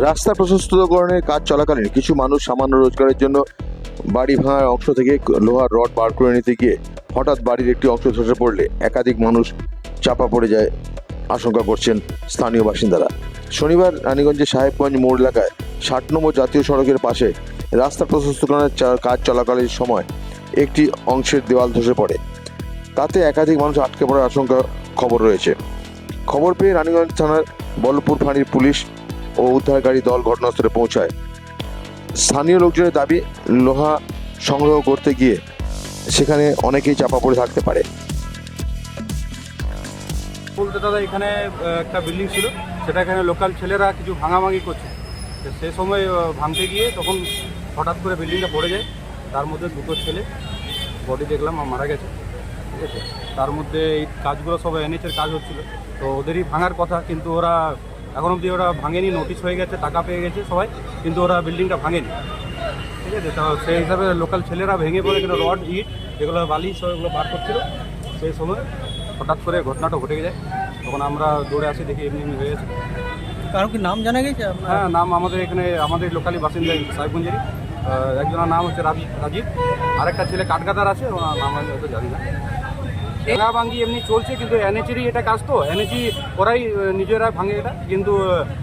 রাস্তা প্রশস্তকরণের কাজ চলাকালীন কিছু মানুষ সামান্য রোজগারের জন্য বাড়ি ভাঙার অংশ থেকে লোহার রড বার করে নিতে গিয়ে হঠাৎ বাড়ির একটি অংশ ধসে পড়লে একাধিক মানুষ চাপা পড়ে যায় আশঙ্কা করছেন স্থানীয় বাসিন্দারা। শনিবার রানীগঞ্জের সাহেবগঞ্জ মোড় এলাকায় ষাট নম্বর জাতীয় সড়কের পাশে রাস্তা প্রশস্তকরণের কাজ চলাকালীন সময় একটি অংশের দেওয়াল ধসে পড়ে। তাতে একাধিক মানুষ আটকে পড়ার আশঙ্কা খবর রয়েছে। খবর পেয়ে রানীগঞ্জ থানার বলপুর ফাঁড়ির পুলিশ ও উদ্ধারকারী দল ঘটনাস্থলে পৌঁছায়। স্থানীয় লোকজনের দাবি, লোহা সংগ্রহ করতে গিয়ে সেখানে অনেকেই চাপা পড়ে থাকতে পারে। বলতে দাদা, এখানে একটা বিল্ডিং ছিল। সেটা এখানে লোকাল ছেলেরা কিছু ভাঙাভাঙি করছে। সে সময় ভাঙতে গিয়ে তখন হঠাৎ করে বিল্ডিংটা পড়ে যায়। তার মধ্যে দুটো ছেলে বডি দেখলাম আর মারা গেছে ঠিক আছে? তার মধ্যে এই কাজগুলো সব এনএচের কাজ হচ্ছিল। তো ওদেরই ভাঙার কথা কিন্তু ওরা এখন অবধি ওরা ভাঙেনি নোটিশ হয়ে গেছে টাকা পেয়ে গেছে সবাই কিন্তু ওরা বিল্ডিংটা ভাঙেনি ঠিক আছে? তো সেই হিসাবে লোকাল ছেলেরা ভেঙে পড়ে কিন্তু রড ইট যেগুলো বালি সব এগুলো বার করছিল। সেই সময় হঠাৎ করে ঘটনাটা ঘটে যায় তখন আমরা দৌড়ে আসি দেখি এমনি এমনি হয়ে গেছে। কারও কি নাম জানা গেছে হ্যাঁ নাম আমাদের এখানে আমাদের লোকালি বাসিন্দা সাহেবগঞ্জেরই একজনের নাম হচ্ছে রাজীব রাজীব। আরেকটা ছেলে কাঠগাদার আছে, ওনার নাম আমি হয়তো জানি না। ভাঙা ভাঙ্গি এমনি চলছে, কিন্তু এনএচিরই এটা কাজ তো। এনএচি ওরাই নিজেরা ভাঙে এটা। কিন্তু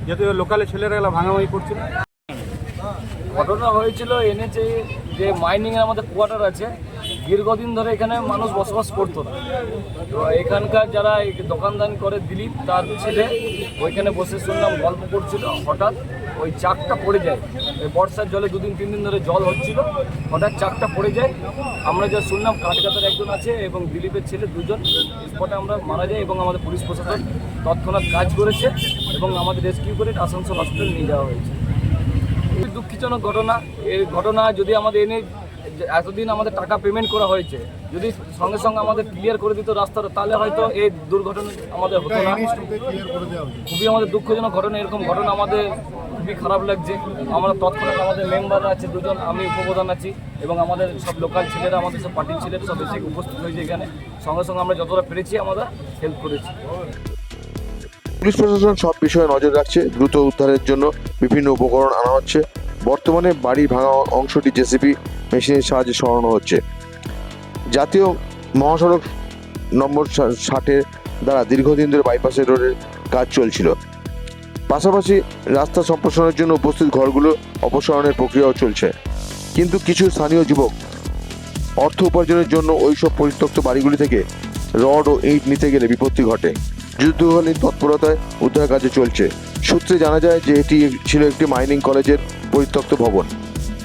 যেহেতু লোকালে ছেলেরা এগুলো ভাঙাভাঙি করছিল ঘটনা হয়েছিল এনএচি যে মাইনিংয়ের আমাদের কোয়ার্টার আছে দীর্ঘদিন ধরে এখানে মানুষ বসবাস করতো না। তো এখানকার যারা দোকানদান করে দিলীপ, তার ছেলে, ওইখানে বসে শুনলাম গল্প করছিল, হঠাৎ ওই চাকটা পড়ে যায়। এই বর্ষার জলে দুদিন, তিন দিন ধরে জল হচ্ছিল, হঠাৎ চাকটা পড়ে যায়। আমরা যা শুনলাম কাঠগাতার একজন আছে এবং দিলীপের ছেলে দুজন স্পটে আমরা মারা যাই এবং আমাদের পুলিশ প্রশাসন তৎক্ষণাৎ কাজ করেছে এবং আমাদের রেস্কিউ করে আসানসোল হসপিটাল নিয়ে যাওয়া হয়েছে। দুঃখজনক ঘটনা। এই ঘটনা যদি আমাদের এনে এতদিন আমাদের টাকা পেমেন্ট করা হয়েছে যদি সঙ্গে সঙ্গে আমাদের ক্লিয়ার করে দিত রাস্তাটা তাহলে হয়তো এই দুর্ঘটনা আমাদের হতো না। খুবই আমাদের দুঃখজনক ঘটনা এরকম ঘটনা আমাদের খুবই খারাপ লাগছে। আমরা তৎক্ষণাৎ আমাদের মেম্বার আছে দুজন আমি উপপ্রধান আছি এবং আমাদের সব লোকাল ছেলেরা আমাদের সব পার্টির ছেলেরা সব এসে উপস্থিত হয়েছে এখানে। সঙ্গে সঙ্গে আমরা যতটা পেরেছি আমরা হেল্প করেছি। পুলিশ প্রশাসন সব বিষয়ে নজর রাখছে দ্রুত উদ্ধারের জন্য বিভিন্ন উপকরণ আনা হচ্ছে। বর্তমানে বাড়ির ভাঙা অংশটি জেসিপি মেশিনের সাহায্যে সরানো হচ্ছে। জাতীয় মহাসড়ক নম্বর ষাটের দ্বারা দীর্ঘদিন ধরে বাইপাসের রোডের কাজ চলছিল। পাশাপাশি রাস্তা সম্প্রসারণের জন্য উপস্থিত ঘরগুলো অপসারণের প্রক্রিয়াও চলছে। কিন্তু কিছু স্থানীয় যুবক অর্থ উপার্জনের জন্য ওইসব পরিত্যক্ত বাড়িগুলি থেকে রড ও ইট নিতে গেলে বিপত্তি ঘটে। যুদ্ধকালীন তৎপরতায় উদ্ধার কাজে চলছে। সূত্রে জানা যায় যে এটি ছিল একটি মাইনিং কলেজের পরিত্যক্ত ভবন।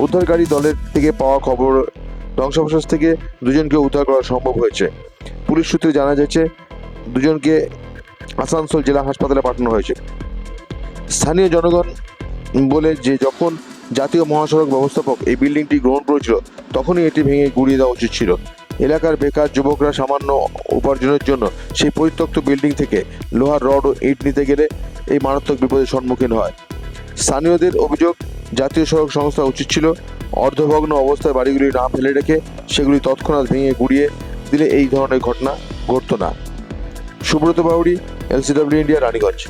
উদ্ধারকারী দলের থেকে পাওয়া খবর ধ্বংসাবশেষ থেকে দুজনকে উদ্ধার করা সম্ভব হয়েছে। পুলিশ সূত্রে জানা যাচ্ছে, দুজনকে আসানসোল জেলা হাসপাতালে পাঠানো হয়েছে। স্থানীয় জনগণ বলে যে যখন জাতীয় মহাসড়ক ব্যবস্থাপক এই বিল্ডিংটি গ্রহণ করেছিল, তখনই এটি ভেঙে গুড়িয়ে দেওয়া উচিত ছিল। এলাকার বেকার যুবকরা সামান্য উপার্জনের জন্য সেই পরিত্যক্ত বিল্ডিং থেকে লোহার রড ও ইট নিতে গেলে এই মারাত্মক বিপদের সম্মুখীন হয়। স্থানীয়দের অভিযোগ জাতীয় সড়ক সংস্থা উচিত ছিল অর্ধভগ্ন অবস্থায় বাড়িগুলি না ফেলে রেখে সেগুলি তৎক্ষণাৎ ভেঙে গুড়িয়ে দিলে এই ধরনের ঘটনা ঘটত না। Subrata Bauri LCW India Raniganj.